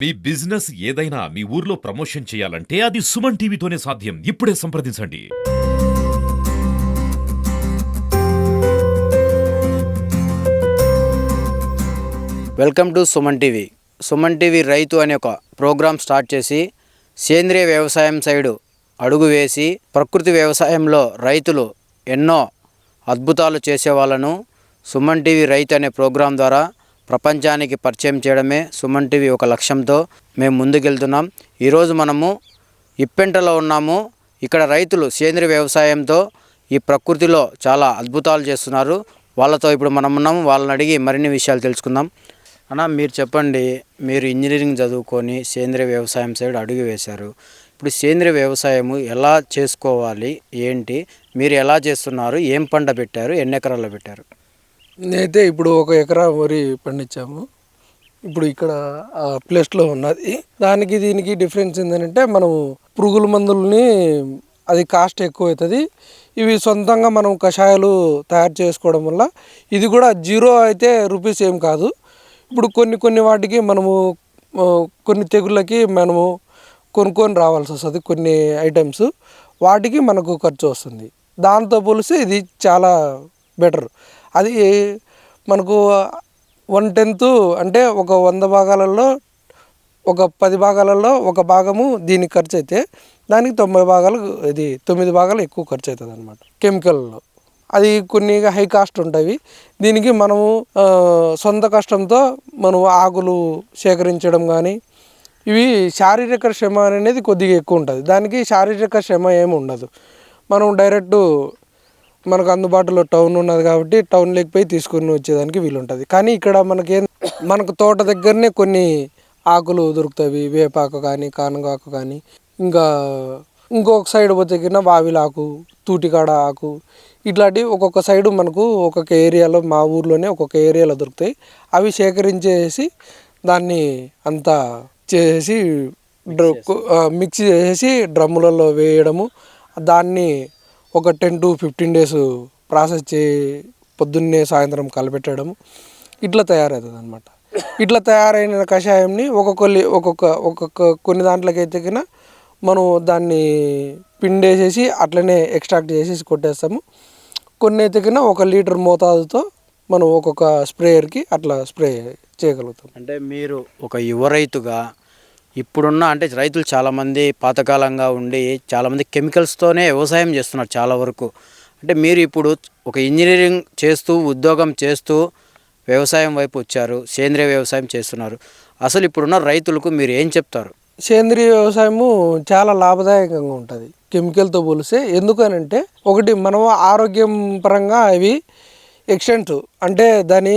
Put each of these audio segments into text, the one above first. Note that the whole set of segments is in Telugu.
మీ బిజినెస్ ఏదైనా మీ ఊర్లో ప్రమోషన్ చేయాలంటే అది సుమన్ టీవీతోనే సాధ్యం. ఇప్పుడే సంప్రదించండి. Welcome to Suman TV. Suman TV రైతు అనే ఒక ప్రోగ్రాం స్టార్ట్ చేసి సేంద్రియ వ్యవసాయం సైడు అడుగు వేసి ప్రకృతి వ్యవసాయంలో రైతులు ఎన్నో అద్భుతాలు చేసే వాళ్ళను సుమన్ టీవీ రైతు అనే ప్రోగ్రాం ద్వారా ప్రపంచానికి పరిచయం చేయడమే సుమన్ టీవీ ఒక లక్ష్యంతో మేము ముందుకెళ్తున్నాం. ఈరోజు మనము ఇప్పెంటలో ఉన్నాము. ఇక్కడ రైతులు సేంద్రియ వ్యవసాయంతో ఈ ప్రకృతిలో చాలా అద్భుతాలు చేస్తున్నారు. వాళ్ళతో ఇప్పుడు మనం ఉన్నాము వాళ్ళని అడిగి మరిన్ని విషయాలు తెలుసుకుందాం. అన్న మీరు చెప్పండి మీరు ఇంజనీరింగ్ చదువుకొని సేంద్రియ వ్యవసాయం సైడ్ అడుగు వేశారు. ఇప్పుడు సేంద్రియ వ్యవసాయము ఎలా చేసుకోవాలి? ఏంటి? మీరు ఎలా చేస్తున్నారు? ఏం పంట పెట్టారు? ఎన్ని ఎకరాల్లో పెట్టారు? నేనైతే ఇప్పుడు ఒక ఎకరా వరి పండించాము. ఇప్పుడు ఇక్కడ ఆ ప్లేస్లో ఉన్నది. దానికి దీనికి డిఫరెన్స్ ఏంటంటే మనం పురుగుల మందుల్ని అది కాస్ట్ ఎక్కువ అవుతుంది ఇవి సొంతంగా మనం కషాయాలు తయారు చేసుకోవడం వల్ల ఇది కూడా జీరో అయితే రూపీస్ ఏం కాదు. ఇప్పుడు కొన్ని కొన్ని వాటికి మనము కొన్ని తెగుళ్ళకి మనము కొనుక్కొని రావాల్సి వస్తుంది కొన్ని ఐటమ్స్. వాటికి మనకు ఖర్చు వస్తుంది. దాంతో పోలిస్తే ఇది చాలా బెటర్. అది మనకు వన్ టెన్త్ అంటే ఒక వంద భాగాలలో ఒక పది భాగాలలో ఒక భాగము దీనికి ఖర్చు అయితే దానికి తొంభై భాగాలు ఇది తొమ్మిది భాగాలు ఎక్కువ ఖర్చు అవుతుంది అనమాట కెమికల్లో. అది కొన్ని హై కాస్ట్ ఉంటాయి. దీనికి మనము సొంత కష్టంతో మనం ఆకులు సేకరించడం కానీ ఇవి శారీరక శ్రమ అనేది కొద్దిగా ఎక్కువ ఉంటుంది. దానికి శారీరక శ్రమ ఏమి ఉండదు. మనం డైరెక్ట్ మనకు అందుబాటులో టౌన్ ఉన్నది కాబట్టి టౌన్ లేకపోయి తీసుకుని వచ్చేదానికి వీలు ఉంటుంది కానీ ఇక్కడ మనకేం మనకు తోట దగ్గరనే కొన్ని ఆకులు దొరుకుతాయి. వేపాకు కానీ కానగాకు కానీ. ఇంకా ఇంకొక సైడ్ పోతే కింద వావిలాకు తూటికాడ ఆకు. ఇట్లాంటి ఒక్కొక్క సైడు మనకు ఒక్కొక్క ఏరియాలో మా ఊర్లోనే ఒక్కొక్క ఏరియాలో దొరుకుతాయి. అవి సేకరించేసి దాన్ని అంతా చేసి డ్ర- మిక్స్ చేసి డ్రమ్ములలో వేయడము. దాన్ని ఒక ten to fifteen days process చే పొద్దున్నే సాయంత్రం కలపెట్టడం ఇట్లా తయారవుతుంది అనమాట ఇట్లా తయారైన కషాయంని ఒక్కొక్కరి ఒక్కొక్క ఒక్కొక్క కొన్ని దాంట్లోకి అయితే మనం దాన్ని పిండేసేసి అట్లనే ఎక్స్ట్రాక్ట్ చేసేసి కొట్టేస్తాము. కొన్ని అయితే కన్నా ఒక లీటర్ మోతాదుతో మనం ఒక్కొక్క స్ప్రేయర్కి అట్లా స్ప్రే చేయగలుగుతాం. అంటే మీరు ఒక యువ రైతుగా ఇప్పుడున్న అంటే రైతులు చాలామంది పాతకాలంగా ఉండి చాలామంది కెమికల్స్తోనే వ్యవసాయం చేస్తున్నారు చాలా వరకు. అంటే మీరు ఇప్పుడు ఒక ఇంజనీరింగ్ చేస్తూ ఉద్యోగం చేస్తూ వ్యవసాయం వైపు వచ్చారు సేంద్రియ వ్యవసాయం చేస్తున్నారు. అసలు ఇప్పుడున్న రైతులకు మీరు ఏం చెప్తారు? సేంద్రియ వ్యవసాయము చాలా లాభదాయకంగా ఉంటుంది కెమికల్తో పోలిస్తే. ఎందుకనంటే ఒకటి మనం ఆరోగ్యం పరంగా అవి ఎక్స్టెంట్ అంటే దాని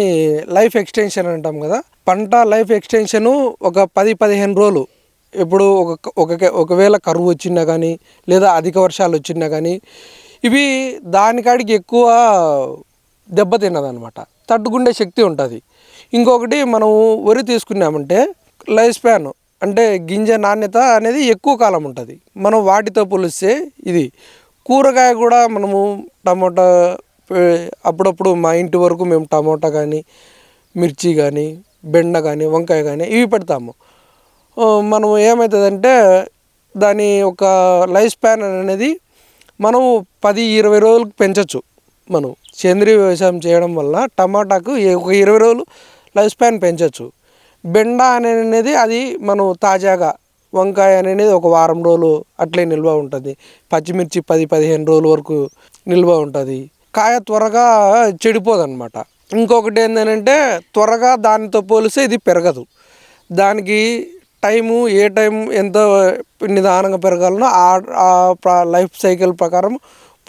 లైఫ్ ఎక్స్టెన్షన్ అంటాం కదా. పంట లైఫ్ ఎక్స్టెన్షను ఒక పది పదిహేను రోజులు. ఇప్పుడు ఒక ఒక ఒకవేళ కరువు వచ్చినా కానీ లేదా అధిక వర్షాలు వచ్చినా కానీ ఇవి దానికాడికి ఎక్కువ దెబ్బతిన్నదనమాట తట్టుకుండే శక్తి ఉంటుంది. ఇంకొకటి మనం వరి తీసుకున్నామంటే లైఫ్ స్పాన్ అంటే గింజ నాణ్యత అనేది ఎక్కువ కాలం ఉంటుంది. మనం వాటితో పోలిస్తే ఇది. కూరగాయ కూడా మనము టమోటా అప్పుడప్పుడు మా ఇంటి వరకు మేము టమోటా కానీ మిర్చి కానీ బెండ కానీ వంకాయ కానీ ఇవి పెడతాము. మనం ఏమవుతుందంటే దాని ఒక లైఫ్ స్పాన్ అనేది మనం పది ఇరవై రోజులకు పెంచవచ్చు మనం సేంద్రీయ వ్యవసాయం చేయడం వల్ల టమాటాకు ఒక ఇరవై రోజులు లైఫ్ స్పాన్ పెంచవచ్చు బెండ అనేది అది మనం తాజాగా వంకాయ అనేది ఒక వారం రోజులు అట్లే నిల్వ ఉంటుంది. పచ్చిమిర్చి పది పదిహేను రోజుల వరకు నిల్వ ఉంటుంది. కాయ త్వరగా చెడిపోదన్నమాట ఇంకొకటి ఏంటంటే త్వరగా దానితో పోలిస్తే ఇది పెరగదు. దానికి టైము ఏ టైం ఎంత నిదానంగా పెరగాలనో ఆ లైఫ్ సైకిల్ ప్రకారం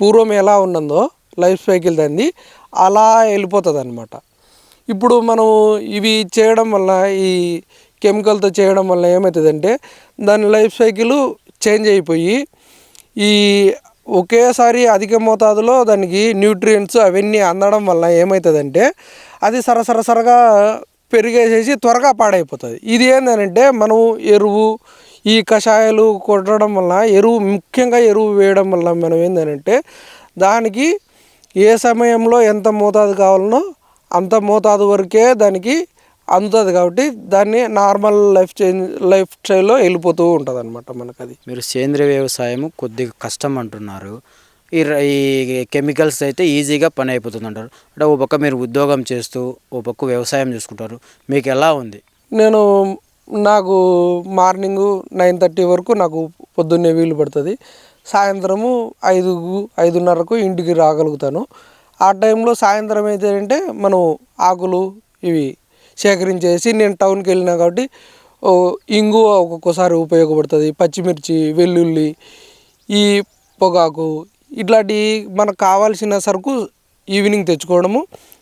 పూర్వం ఎలా ఉన్నదో లైఫ్ సైకిల్ దాన్ని అలా వెళ్ళిపోతుంది అనమాట ఇప్పుడు మనం ఇవి చేయడం వల్ల ఈ కెమికల్తో చేయడం వల్ల ఏమవుతుందంటే దాని లైఫ్ సైకిల్ చేంజ్ అయిపోయి ఈ ఒకేసారి అధిక మోతాదులో దానికి న్యూట్రియంట్స్ అవన్నీ అందడం వల్ల ఏమవుతుందంటే అది సరసరసరగా పెరిగేసేసి త్వరగా పాడైపోతుంది. ఇది ఏంటంటే మనం ఎరువు ఈ కషాయాలు కొట్టడం వల్ల ఎరువు ముఖ్యంగా ఎరువు వేయడం వల్ల మనం ఏంటంటే దానికి ఏ సమయంలో ఎంత మోతాదు కావాలనో అంత మోతాదు వరకే దానికి అందుతుంది కాబట్టి దాన్ని నార్మల్ లైఫ్ చేంజ్ లైఫ్ స్టైల్లో వెళ్ళిపోతూ ఉంటుంది అనమాట మనకు అది మీరు సేంద్రియ వ్యవసాయం కొద్దిగా కష్టం అంటున్నారు. ఈ కెమికల్స్ అయితే ఈజీగా పని అయిపోతుంది అంటారు అంటే ఓ పక్క మీరు ఉద్యోగం చేస్తూ ఓ పక్క వ్యవసాయం చూసుకుంటారు. మీకు ఎలా ఉంది? నేను నాకు మార్నింగ్ నైన్ థర్టీ వరకు నాకు పొద్దున్నే వీలు పడుతుంది. సాయంత్రము ఐదు ఐదున్నరకు ఇంటికి రాగలుగుతాను. ఆ టైంలో సాయంత్రం అయితే అంటే మనం ఆకులు ఇవి సేకరించేసి నేను టౌన్కి వెళ్ళినా కాబట్టి ఇంగు ఇంగువ ఒక్కొక్కసారి ఉపయోగపడుతుంది. పచ్చిమిర్చి వెల్లుల్లి ఈ పొగాకు ఇట్లాంటి మనకు కావాల్సిన సరుకు ఈవినింగ్ తెచ్చుకోవడము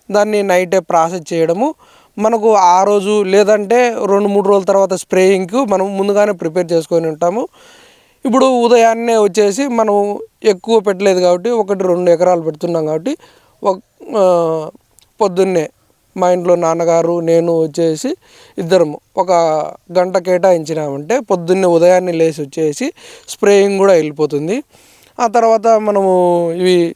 దాన్ని నైటే ప్రాసెస్ చేయడము. మనకు ఆ రోజు లేదంటే రెండు మూడు రోజుల తర్వాత స్ప్రేయింగ్కు మనం ముందుగానే ప్రిపేర్ చేసుకొని ఉంటాము. ఇప్పుడు ఉదయాన్నే వచ్చేసి మనం ఎక్కువ పెట్టలేదు కాబట్టి ఒకటి రెండు ఎకరాలు పెడుతున్నాం కాబట్టి ఒక పొద్దున్నే మా ఇంట్లో నాన్నగారు నేను వచ్చేసి ఇద్దరం ఒక గంట కేటాయించినామంటే పొద్దున్నే ఉదయాన్నే లేచి వచ్చేసి స్ప్రేయింగ్ కూడా వెళ్ళిపోతుంది. ఆ తర్వాత మనము ఇవి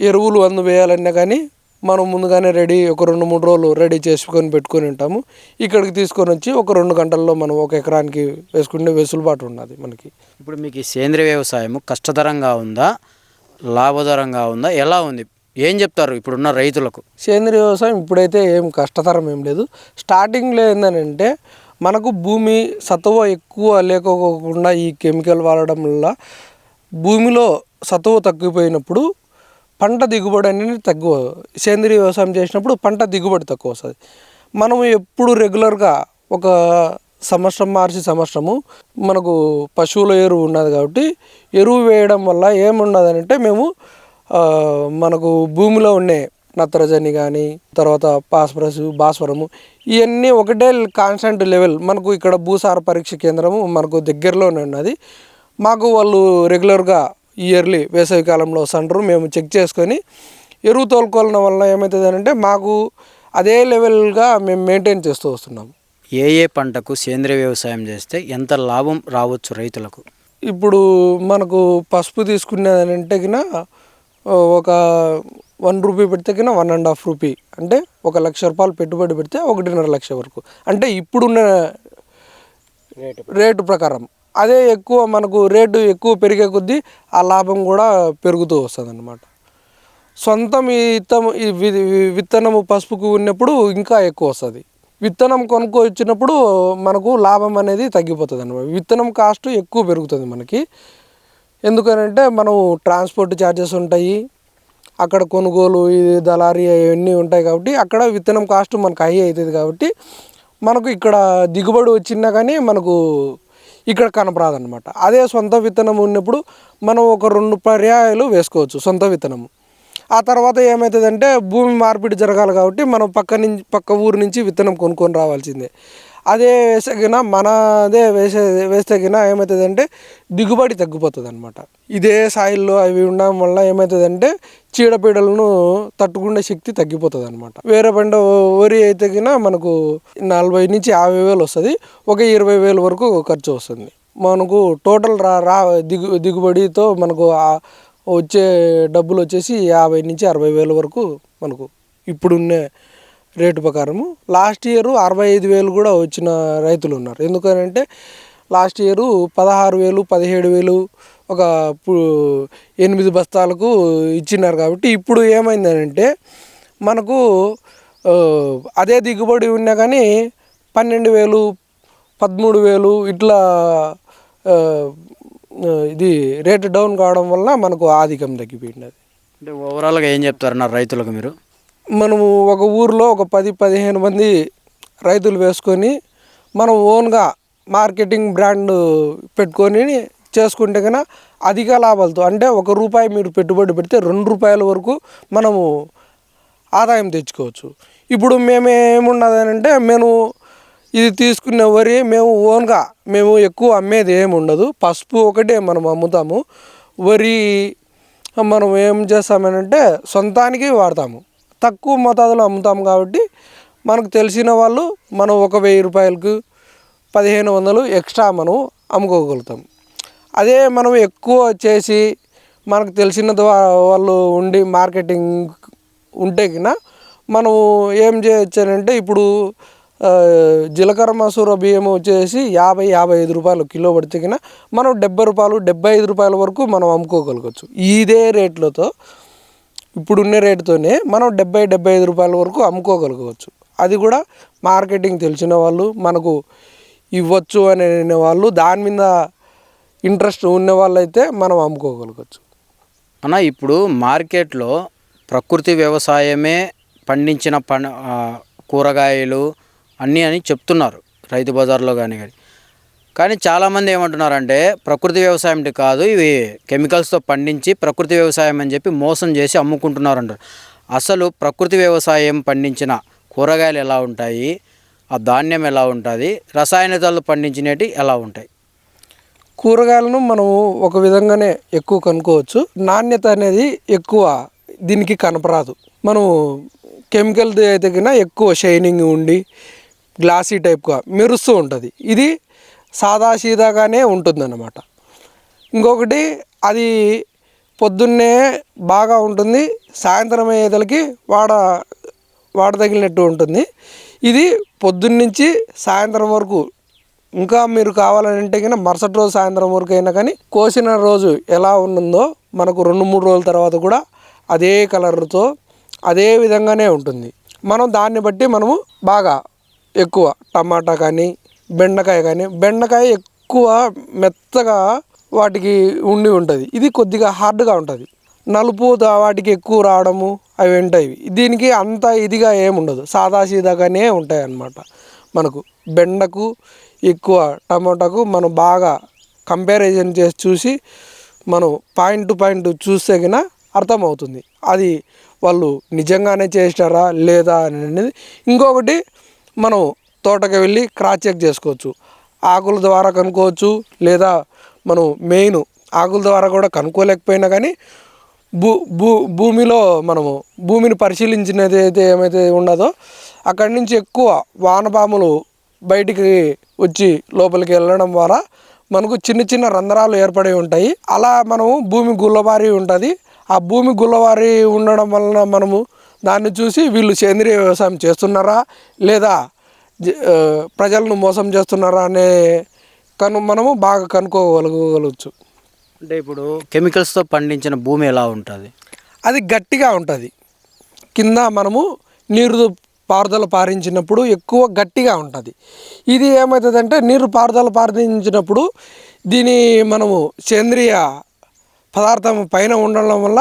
ఎరువులు అందు వేయాలన్నా కానీ మనం ముందుగానే రెడీ ఒక రెండు మూడు రోజులు రెడీ చేసుకొని పెట్టుకొని ఉంటాము. ఇక్కడికి తీసుకొని వచ్చి ఒక రెండు గంటల్లో మనం ఒక ఎకరానికి వేసుకునే వెసులుబాటు ఉన్నది మనకి. ఇప్పుడు మీకు ఈ సేంద్రియ వ్యవసాయం కష్టతరంగా ఉందా? లాభదరంగా ఉందా? ఎలా ఉంది? ఏం చెప్తారు ఇప్పుడున్న రైతులకు? సేంద్రియ వ్యవసాయం ఇప్పుడైతే ఏం కష్టతరం ఏం లేదు. స్టార్టింగ్లో ఏంటంటే మనకు భూమి సత్వ ఎక్కువ లేకోకుండా ఈ కెమికల్ వాడడం వల్ల భూమిలో సత్వ తగ్గిపోయినప్పుడు పంట దిగుబడి అనేది తక్కువ సేంద్రియ వ్యవసాయం చేసినప్పుడు పంట దిగుబడి తక్కువ వస్తుంది. మనము ఎప్పుడు రెగ్యులర్గా ఒక సంవత్సరం మార్చి సంవత్సరము మనకు పశువుల ఎరువు ఉన్నది కాబట్టి ఎరువు వేయడం వల్ల ఏమున్నదంటే మేము మనకు భూమిలో ఉండే నత్రజని కానీ తర్వాత పాస్పరస్ భాస్వరము ఇవన్నీ ఒకటే కాన్స్టెంట్ లెవెల్. మనకు ఇక్కడ భూసార పరీక్ష కేంద్రము మనకు దగ్గరలోనే ఉన్నది. మాకు వాళ్ళు రెగ్యులర్గా ఇయర్లీ వేసవి కాలంలో వస్తుంటారు మేము చెక్ చేసుకొని ఎరువు తోలుకోవడం వల్ల ఏమవుతుంది అంటే మాకు అదే లెవెల్గా మేము మెయింటైన్ చేస్తూ వస్తున్నాం. ఏ ఏ పంటకు సేంద్రియ వ్యవసాయం చేస్తే ఎంత లాభం రావచ్చు రైతులకు? ఇప్పుడు మనకు పసుపు తీసుకునేదంటే కిన ఒక వన్ రూపీ పెడితే కిన వన్ అండ్ హాఫ్ రూపీ. అంటే ఒక లక్ష రూపాయలు పెట్టుబడి పెడితే ఒకటిన్నర లక్ష వరకు. అంటే ఇప్పుడున్న రేటు. ప్రకారం. అదే ఎక్కువ మనకు రేటు ఎక్కువ పెరిగే కొద్దీ ఆ లాభం కూడా పెరుగుతూ వస్తుంది అనమాట సొంతం వి- విత్తనము పసుపుకు ఉన్నప్పుడు ఇంకా ఎక్కువ వస్తుంది. విత్తనం కొనుక్కొచ్చినప్పుడు మనకు లాభం అనేది తగ్గిపోతుంది అనమాట విత్తనం కాస్ట్ ఎక్కువ పెరుగుతుంది మనకి. ఎందుకనంటే మనం ట్రాన్స్పోర్ట్ ఛార్జెస్ ఉంటాయి అక్కడ కొనుగోలు ఇది దళారీ అవన్నీ ఉంటాయి కాబట్టి అక్కడ విత్తనం కాస్ట్ మనకు హై అవుతుంది కాబట్టి మనకు ఇక్కడ దిగుబడి వచ్చినా కానీ మనకు ఇక్కడ కనపరాదనమాట అదే సొంత విత్తనం ఉన్నప్పుడు మనం ఒక రెండు పర్యాయాలు వేసుకోవచ్చు సొంత విత్తనము. ఆ తర్వాత ఏమవుతుందంటే భూమి మార్పిడి జరగాలి కాబట్టి మనం పక్క నుంచి పక్క ఊరు నుంచి విత్తనం కొనుక్కొని రావాల్సిందే. అదే వేసగిన మనదే వేసే వేస్తే గిన ఏమవుతుందంటే దిగుబడి తగ్గిపోతుంది అనమాట ఇదే సాయిల్లో అవి ఉండడం వల్ల ఏమవుతుందంటే చీడపీడలను తట్టుకునే శక్తి తగ్గిపోతుంది అనమాట వేరే పంట వరి అయితే గిన మనకు నలభై నుంచి యాభై వేలు వస్తుంది. ఒక ఇరవై వేలు వరకు ఖర్చు వస్తుంది. మనకు టోటల్ రా రా దిగు దిగుబడితో మనకు వచ్చే డబ్బులు వచ్చేసి యాభై నుంచి అరవై వేల వరకు మనకు ఇప్పుడున్న రేటు ప్రకారము. లాస్ట్ ఇయర్ అరవై ఐదు వేలు కూడా వచ్చిన రైతులు ఉన్నారు. ఎందుకనంటే లాస్ట్ ఇయర్ పదహారు వేలు పదిహేడు వేలు ఒక పు- ఎనిమిది బస్తాలకు ఇచ్చినారు కాబట్టి ఇప్పుడు ఏమైందనంటే మనకు అదే దిగుబడి ఉన్నా కానీ పన్నెండు వేలు పదమూడు వేలు ఇట్లా ఇది రేటు డౌన్ కావడం వల్ల మనకు ఆధికం తగ్గిపోయింది అంటే ఓవరాల్గా ఏం చెప్తారన్నారు రైతులకు మీరు? మనము ఒక ఊరిలో ఒక పది పదిహేను మంది రైతులు వేసుకొని మనం ఓన్గా మార్కెటింగ్ బ్రాండ్ పెట్టుకొని చేసుకుంటే కన్నా అధిక లాభాలతో అంటే ఒక రూపాయి మీరు పెట్టుబడి పెడితే రెండు రూపాయల వరకు మనము ఆదాయం తెచ్చుకోవచ్చు. ఇప్పుడు మేమేమున్నదనంటే మేము ఇది తీసుకున్న వరి మేము ఓన్గా మేము ఎక్కువ అమ్మేది ఏమి ఉండదు. పసుపు ఒకటే మనం అమ్ముతాము. వరి మనం ఏం చేస్తామనంటే సొంతానికి వాడతాము. తక్కువ మోతాదులో అమ్ముతాము కాబట్టి మనకు తెలిసిన వాళ్ళు మనం ఒక వెయ్యి రూపాయలకు పదిహేను వందలు ఎక్స్ట్రా మనం అమ్ముకోగలుగుతాం. అదే మనం ఎక్కువ చేసి మనకు తెలిసిన వాళ్ళు ఉండి మార్కెటింగ్ ఉంటే కినా మనం ఏం చేయొచ్చానంటే ఇప్పుడు జీలకర్ర మసూర బియ్యం వచ్చేసి యాభై యాభై ఐదు రూపాయలు కిలో పడితే మనం డెబ్బై రూపాయలు డెబ్బై ఐదు రూపాయల వరకు మనం అమ్ముకోగలగచ్చు. ఇదే రేట్లతో ఇప్పుడున్న రేటుతోనే మనం డెబ్బై డెబ్బై ఐదు రూపాయల వరకు అమ్ముకోగలగవచ్చు. అది కూడా మార్కెటింగ్ తెలిసిన వాళ్ళు మనకు ఇవ్వచ్చు అనే వాళ్ళు దాని మీద ఇంట్రెస్ట్ ఉన్న వాళ్ళైతే మనం అమ్ముకోగలగచ్చు. అన్న ఇప్పుడు మార్కెట్లో ప్రకృతి వ్యవసాయమే పండించిన ప కూరగాయలు అన్నీ అని చెప్తున్నారు. రైతు బజార్లో కానీ కానీ కానీ చాలామంది ఏమంటున్నారంటే ప్రకృతి వ్యవసాయం అంటే కాదు ఇవి కెమికల్స్తో పండించి ప్రకృతి వ్యవసాయం అని చెప్పి మోసం చేసి అమ్ముకుంటున్నారు అంటారు అసలు ప్రకృతి వ్యవసాయం పండించిన కూరగాయలు ఎలా ఉంటాయి? ఆ ధాన్యం ఎలా ఉంటుంది? రసాయనికాలు పండించినవి ఎలా ఉంటాయి? కూరగాయలను మనం ఒక విధంగానే ఎక్కువ కనుక్కోవచ్చు. నాణ్యత అనేది ఎక్కువ దీనికి కనపరాదు. మనం కెమికల్ అయితే కన్నా ఎక్కువ షైనింగ్ ఉండి గ్లాసీ టైప్గా మెరుస్తూ ఉంటుంది. ఇది సాదాసీదాగానే ఉంటుందన్నమాట. ఇంకొకటి అది పొద్దున్నే బాగా ఉంటుంది సాయంత్రం అయ్యేదలకి వాడ వాడదగినట్టు ఉంటుంది. ఇది పొద్దున్నుంచి సాయంత్రం వరకు ఇంకా మీరు కావాలంటే కన్నా మరుసటి రోజు సాయంత్రం వరకు అయినా కానీ కోసిన రోజు ఎలా ఉంటుందో మనకు రెండు మూడు రోజుల తర్వాత కూడా అదే కలర్తో అదే విధంగానే ఉంటుంది. మనం దాన్ని బట్టి మనము బాగా ఎక్కువ టమాటా కానీ బెండకాయ కానీ బెండకాయ ఎక్కువ మెత్తగా వాటికి ఉండి ఉంటుంది. ఇది కొద్దిగా హార్డ్గా ఉంటుంది. నలుపు వాటికి ఎక్కువ రావడము అవి ఉంటాయి. దీనికి అంత ఇదిగా ఏముండదు సాదా సీదాగానే ఉంటాయి అన్నమాట మనకు. బెండకు ఎక్కువ టమాటాకు మనం బాగా కంపారిజన్ చేసి చూసి మనం పాయింట్ టు పాయింట్ చూస్తే గిన అర్థమవుతుంది. అది వాళ్ళు నిజంగానే చేసినారా లేదా అనేది. ఇంకొకటి మనం తోటకి వెళ్ళి క్రాస్ చెక్ చేసుకోవచ్చు. ఆకుల ద్వారా కనుక్కోవచ్చు లేదా మనం మెయిన్ ఆకుల ద్వారా కూడా కనుక్కోలేకపోయినా కానీ భూ భూ భూమిలో మనము భూమిని పరిశీలించినది అయితే ఏమైతే ఉండదో అక్కడి నుంచి ఎక్కువ వానపాములు బయటికి వచ్చి లోపలికి వెళ్ళడం ద్వారా మనకు చిన్న చిన్న రంధ్రాలు ఏర్పడి ఉంటాయి. అలా మనము భూమి గుల్లబారి ఉంటుంది. ఆ భూమి గుల్లబారి ఉండడం వలన మనము దాన్ని చూసి వీళ్ళు సేంద్రియ వ్యవసాయం చేస్తున్నారా లేదా ప్రజలను మోసం చేస్తున్నారా అనే కను మనము బాగా కనుక్కోగలగవచ్చు అంటే ఇప్పుడు కెమికల్స్తో పండించిన భూమి ఎలా ఉంటుంది? అది గట్టిగా ఉంటుంది. కింద మనము నీరు పారుదల పారించినప్పుడు ఎక్కువ గట్టిగా ఉంటుంది. ఇది ఏమవుతుందంటే నీరు పారుదల పారించినప్పుడు దీని మనము సేంద్రియ పదార్థం పైన ఉండడం వల్ల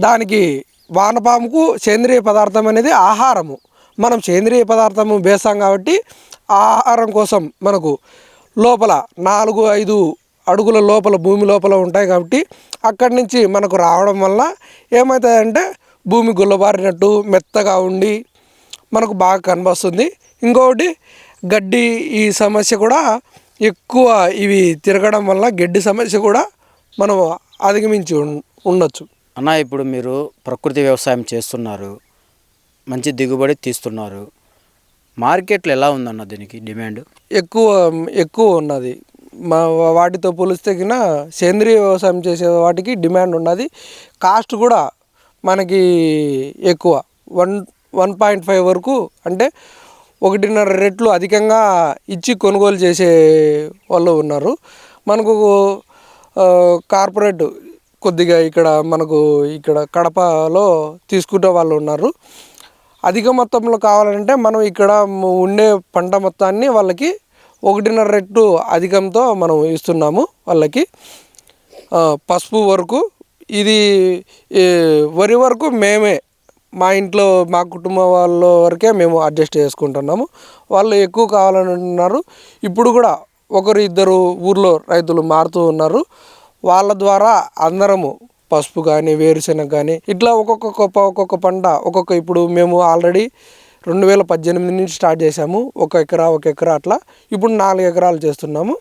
దానికి వానపాముకు సేంద్రియ పదార్థం అనేది ఆహారము. మనం సేంద్రియ పదార్థము వేస్తాం కాబట్టి ఆ ఆహారం కోసం మనకు లోపల నాలుగు ఐదు అడుగుల లోపల భూమి లోపల ఉంటాయి కాబట్టి అక్కడి నుంచి మనకు రావడం వల్ల ఏమవుతుందంటే భూమి గుల్లబారినట్టు మెత్తగా ఉండి మనకు బాగా కనిపిస్తుంది ఇంకొకటి గడ్డి ఈ సమస్య కూడా ఎక్కువ ఇవి తిరగడం వల్ల గడ్డి సమస్య కూడా మనం అధిగమించి ఉండొచ్చు. అన్న ఇప్పుడు మీరు ప్రకృతి వ్యవసాయం చేస్తున్నారు. మంచి దిగుబడి తీస్తున్నారు. మార్కెట్లో ఎలా ఉందన్న దీనికి డిమాండ్? ఎక్కువ ఎక్కువ ఉన్నది. మా వాటితో పోలిస్తే కింద సేంద్రియ వ్యవసాయం చేసే వాటికి డిమాండ్ ఉన్నది. కాస్ట్ కూడా మనకి ఎక్కువ. వన్ వన్ పాయింట్ ఫైవ్ వరకు అంటే ఒకటిన్నర రెట్లు అధికంగా ఇచ్చి కొనుగోలు చేసే వాళ్ళు ఉన్నారు. మనకు కార్పొరేట్ కొద్దిగా ఇక్కడ మనకు ఇక్కడ కడపలో తీసుకునే వాళ్ళు ఉన్నారు. అధిక మొత్తంలో కావాలంటే మనం ఇక్కడ ఉండే పంట మొత్తాన్ని వాళ్ళకి ఒకటిన్నర రెట్టు అధికంతో మనం ఇస్తున్నాము వాళ్ళకి. పసుపు వరకు ఇది వరి వరకు మేమే మా ఇంట్లో మా కుటుంబం వాళ్ళ వరకే మేము అడ్జస్ట్ చేసుకుంటున్నాము. వాళ్ళు ఎక్కువ కావాలని అంటున్నారు ఇప్పుడు కూడా ఒకరు ఇద్దరు ఊర్లో రైతులు మారుతూ ఉన్నారు. వాళ్ళ ద్వారా అందరము పసుపు కానీ వేరుశెనగ కానీ ఇట్లా ఒక్కొక్క కొప్ప- ఒక్కొక్క పంట ఒక్కొక్క ఇప్పుడు మేము ఆల్రెడీ రెండు వేల పద్దెనిమిది నుంచి స్టార్ట్ చేసాము ఒక ఎకరా ఒక ఎకరా అట్లా. ఇప్పుడు నాలుగు ఎకరాలు చేస్తున్నాము.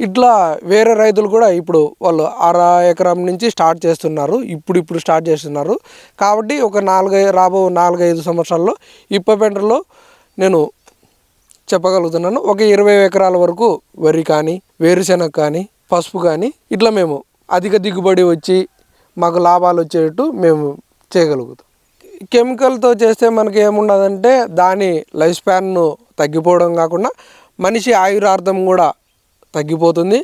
ఇట్లా వేరే రైతులు కూడా ఇప్పుడు వాళ్ళు అర ఎకరం నుంచి స్టార్ట్ చేస్తున్నారు. ఇప్పుడు ఇప్పుడు స్టార్ట్ చేస్తున్నారు. కాబట్టి ఒక నాలుగై రాబో నాలుగైదు సంవత్సరాల్లో ఇప్పపెంటలో నేను చెప్పగలుగుతున్నాను. ఒక ఇరవై ఎకరాల వరకు వరి కానీ వేరుశెనగ కానీ పసుపు కానీ ఇట్లా మేము అధిక దిగుబడి వచ్చి మాకు లాభాలు వచ్చేటట్టు మేము చేయగలుగుతాం. కెమికల్తో చేస్తే మనకి ఏముండదంటే దాని లైఫ్ స్పాన్ను తగ్గిపోవడం కాకుండా మనిషి ఆయురార్థం కూడా తగ్గిపోతుంది.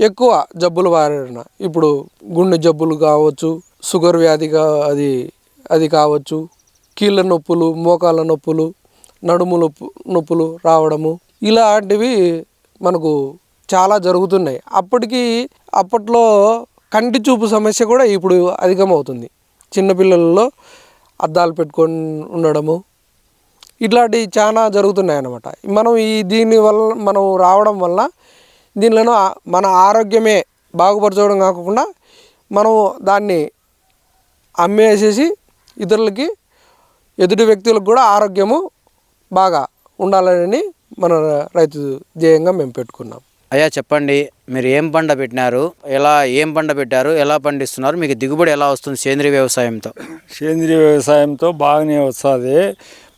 ఎక్కువ జబ్బులు బారిన ఇప్పుడు గుండె జబ్బులు కావచ్చు షుగర్ వ్యాధి అది అది కావచ్చు కీళ్ళ నొప్పులు మోకాళ్ళ నొప్పులు నడుము నొప్పు నొప్పులు రావడము ఇలాంటివి మనకు చాలా జరుగుతున్నాయి. అప్పటికి అప్పట్లో కంటి చూపు సమస్య కూడా ఇప్పుడు అధికమవుతుంది. చిన్నపిల్లలలో అద్దాలు పెట్టుకొని ఉండడము ఇట్లాంటివి చాలా జరుగుతున్నాయి అన్నమాట మనం ఈ దీని వల్ల మనం రావడం వల్ల దీనిలో మన ఆరోగ్యమే బాగుపరచడం కాకుండా మనం దాన్ని అమ్మేసేసి ఇతరులకి ఎదుటి వ్యక్తులకు కూడా ఆరోగ్యము బాగా ఉండాలని మన రైతు ధ్యేయంగా మేము పెట్టుకున్నాం. అయ్యా చెప్పండి. మీరు ఏం పంట పెట్టినారు? ఎలా ఏం పంట పెట్టారు? ఎలా పండిస్తున్నారు? మీకు దిగుబడి ఎలా వస్తుంది సేంద్రీయ వ్యవసాయంతో? సేంద్రియ వ్యవసాయంతో బాగానే వస్తుంది.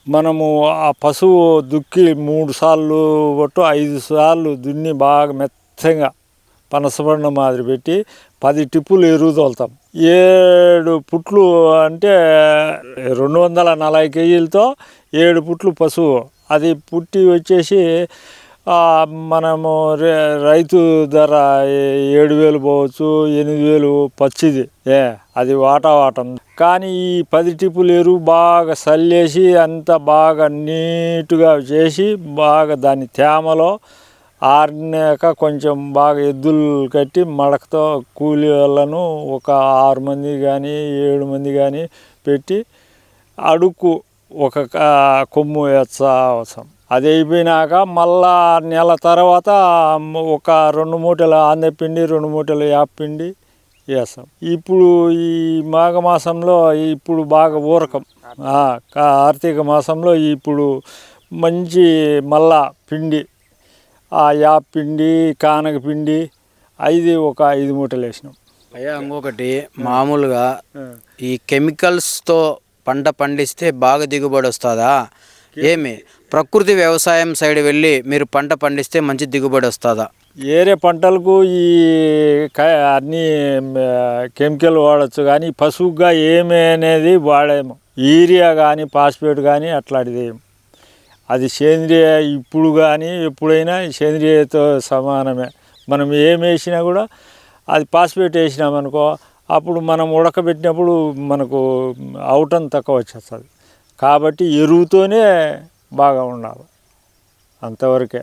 మనము ఆ పశువు దుక్కి మూడు సార్లు పట్టు ఐదు సార్లు దున్ని బాగా మెత్తగా పనసపండు మాదిరి పెట్టి పది టిప్పులు ఎరువు తోలుతాం. ఏడు పుట్లు అంటే రెండు వందల నలభై కేజీలతో ఏడు పుట్లు పశువు. అది పుట్టి వచ్చేసి మనము రే- రైతు ధర ఏడు వేలు పోవచ్చు ఎనిమిది వేలు పచ్చిది. ఏ అది వాటా వాటం. కానీ ఈ పది టిప్పులు ఎరువు బాగా చల్లేసి అంత బాగా నీట్గా చేసి బాగా దాని తేమలో ఆరినాక కొంచెం బాగా ఎద్దులు కట్టి మడకతో కూలి వాళ్ళను ఒక ఆరు మంది కానీ ఏడు మంది కానీ పెట్టి అడుక్కు ఒక కొమ్ము వేస్తా అవసరం. అది అయిపోయినాక మళ్ళా నెల తర్వాత ఒక రెండు మూటలు ఆంధ్రపిండి రెండు మూటలు యాపిండి వేస్తాం ఇప్పుడు ఈ మాఘమాసంలో ఇప్పుడు బాగా ఊరకం. కార్తీక మాసంలో ఇప్పుడు మంచి మళ్ళా పిండి ఆ యాప్ పిండి కానక పిండి ఐదు ఒక ఐదు మూటలు వేసినాం. అయ్యా ఇంకొకటి మామూలుగా ఈ కెమికల్స్తో పంట పండిస్తే బాగా దిగుబడి వస్తుందా? ఏమి? ప్రకృతి వ్యవసాయం సైడ్ వెళ్ళి మీరు పంట పండిస్తే మంచి దిగుబడి వస్తుందా? ఏరే పంటలకు ఈ క- అన్ని కెమికల్ వాడచ్చు కానీ పశువుగా ఏమి అనేది వాడేము యూరియా కానీ ఫాస్ఫేట్ కానీ అట్లాంటిది అది సేంద్రియ ఇప్పుడు కానీ ఎప్పుడైనా సేంద్రియతో సమానమే. మనం ఏం వేసినా కూడా అది ఫాస్ఫేట్ వేసినామనుకో అప్పుడు మనం ఉడకబెట్టినప్పుడు మనకు అవటం తక్కువ వచ్చేస్తుంది. కాబట్టి ఎరువుతోనే బాగా ఉండాలి. అంతవరకే.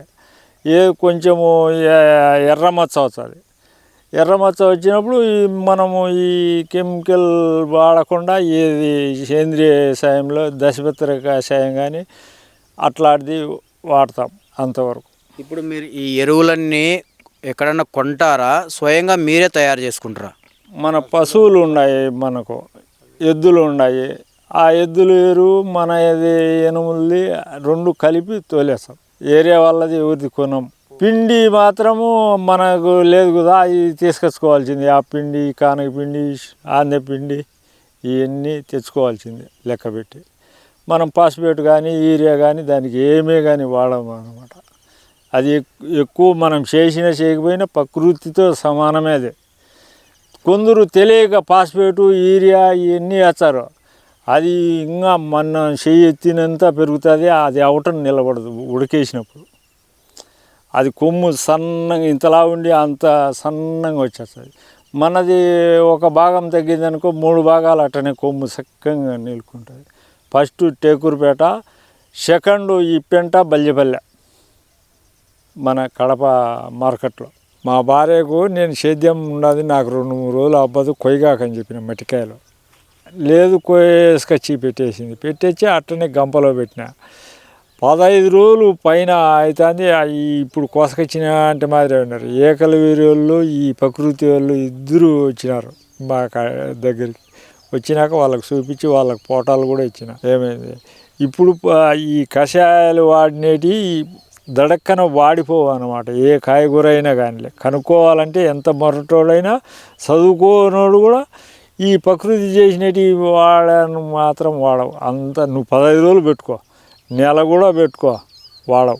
ఏ కొంచెము ఎర్రమచ్చ అవుతుంది ఎర్రమచ్చ వచ్చినప్పుడు ఈ మనము ఈ కెమికల్ వాడకుండా ఏది సేంద్రియ వ్యవసాయంలో దశపత్ర కషాయం కానీ అట్లాంటిది వాడతాం అంతవరకు. ఇప్పుడు మీరు ఈ ఎరువులన్నీ ఎక్కడన్నా కొంటారా? స్వయంగా మీరే తయారు చేసుకుంటారా? మన పశువులు ఉన్నాయి మనకు. ఎద్దులు ఉన్నాయి. ఆ ఎద్దులు ఎరువు మన ఇది ఎనుములది రెండు కలిపి తోలేస్తాం. ఏరియా వాళ్ళది ఎవరిది కొనం. పిండి మాత్రము మనకు లేదు కదా ఇది తీసుకొచ్చుకోవాల్సింది. ఆ పిండి కానక పిండి ఆంధ్ర పిండి ఇవన్నీ తెచ్చుకోవాల్సింది లెక్క పెట్టి. మనం పాస్పేట్ కానీ యూరియా కానీ దానికి ఏమీ కానీ వాడము అనమాట అది ఎక్కువ మనం చేసినా చేయకపోయినా ప్రకృతితో సమానమే అది. కొందరు తెలియక ఫాస్ఫేటు యూరియా ఇవన్నీ వేస్తారు. అది ఇంకా మన చెయ్యి ఎత్తినంత పెరుగుతుంది అది అవటం నిలబడదు ఉడికేసినప్పుడు. అది కొమ్ము సన్నగా ఇంతలా ఉండి అంత సన్నగా వచ్చేస్తుంది. మనది ఒక భాగం తగ్గిందనుకో మూడు భాగాలు అట్టనే కొమ్ము చక్కగా నిలుకుంటుంది ఫస్ట్ టేకూరుపేట సెకండ్ ఈ పెంట బల్లిపల్లె మన కడప మార్కెట్లో. మా భార్యకు నేను సేద్యం ఉన్నది నాకు రెండు మూడు రోజులు అవ్వదు కొయ్యగాకని చెప్పిన మట్టికాయలు. లేదు కోసుకొచ్చి పెట్టేసింది. పెట్టేసి అట్టనే గంపలో పెట్టిన. పదహైదు రోజులు పైన అవుతుంది ఇప్పుడు కోసకొచ్చిన అంటే మాదిరి ఉన్నారు. ఏకల వీరి వాళ్ళు ఈ ప్రకృతి వాళ్ళు ఇద్దరు వచ్చినారు మా దగ్గరికి. వచ్చినాక వాళ్ళకి చూపించి వాళ్ళకి పోటాలు కూడా ఇచ్చిన. ఏమైంది? ఇప్పుడు ఈ కషాయాలు వాడినేటి దడక్కన వాడిపోవు అనమాట ఏ కాయగూర అయినా కానీ కనుక్కోవాలంటే ఎంత మొరటోడైనా చదువుకోనోడు కూడా ఈ ప్రకృతి చేసినవి వాడని మాత్రం వాడవు. అంత నువ్వు పదహైదు రోజులు పెట్టుకో. నెల కూడా పెట్టుకో వాడవు.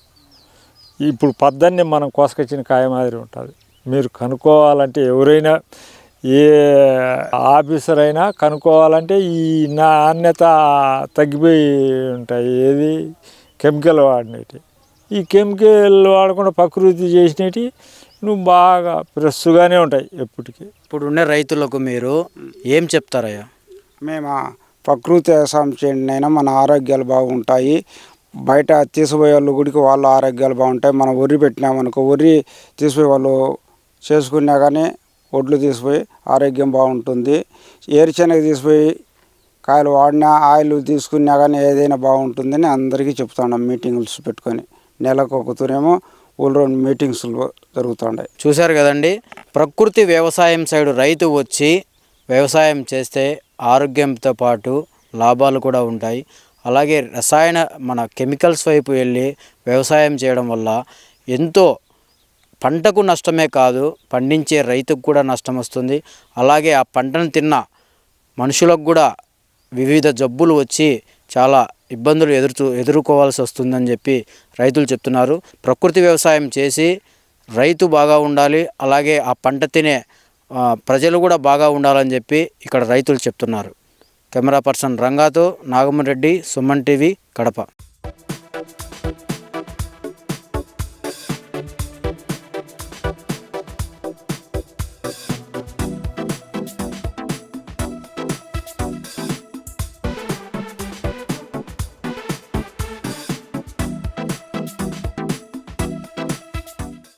ఇప్పుడు పద్దన్నే మనం కోసుకొచ్చిన కాయ మాదిరి ఉంటుంది. మీరు కనుక్కోవాలంటే ఎవరైనా ఏ ఆఫీసర్ అయినా కనుక్కోవాలంటే ఈ నాణ్యత తగ్గిపోయి ఉంటాయి. ఏది? కెమికల్ వాడినవి ఈ కెమికల్ వాడకుండా ప్రకృతి చేసినవి నువ్వు బాగా ఫ్రెష్గానే ఉంటాయి ఎప్పటికీ. ఇప్పుడు ఉండే రైతులకు మీరు ఏం చెప్తారయ్యా? మేము ప్రకృతి వ్యవసాయం చేయండి అయినా మన ఆరోగ్యాలు బాగుంటాయి. బయట తీసిపోయే వాళ్ళు గుడికి వాళ్ళ ఆరోగ్యాలు బాగుంటాయి. మనం వరి పెట్టినామనుకో వరి తీసిపోయి వాళ్ళు చేసుకున్నా కానీ ఒడ్లు తీసిపోయి ఆరోగ్యం బాగుంటుంది. ఏరుశనగ తీసిపోయి కాయలు వాడినా ఆయిల్ తీసుకున్నా కానీ ఏదైనా బాగుంటుందని అందరికీ చెప్తున్నాం మీటింగ్స్ పెట్టుకొని. నెలకు ఒకతూనేమో ఊళ్ళో మీటింగ్స్ జరుగుతుంటాయి చూశారు కదండి ప్రకృతి వ్యవసాయం సైడు రైతు వచ్చి వ్యవసాయం చేస్తే ఆరోగ్యంతో పాటు లాభాలు కూడా ఉంటాయి. అలాగే రసాయన మన కెమికల్స్ వైపు వెళ్ళి వ్యవసాయం చేయడం వల్ల ఎంతో పంటకు నష్టమే కాదు పండించే రైతుకు కూడా నష్టం వస్తుంది. అలాగే ఆ పంటను తిన్న మనుషులకు కూడా వివిధ జబ్బులు వచ్చి చాలా ఇబ్బందులు ఎదురు ఎదుర్కోవాల్సి వస్తుందని చెప్పి రైతులు చెప్తున్నారు. ప్రకృతి వ్యవసాయం చేసి రైతు బాగా ఉండాలి అలాగే ఆ పంట తినే ప్రజలు కూడా బాగా ఉండాలని చెప్పి ఇక్కడ రైతులు చెప్తున్నారు. కెమెరా పర్సన్ రంగాతో నాగమరెడ్డి సుమన్ టీవీ కడప.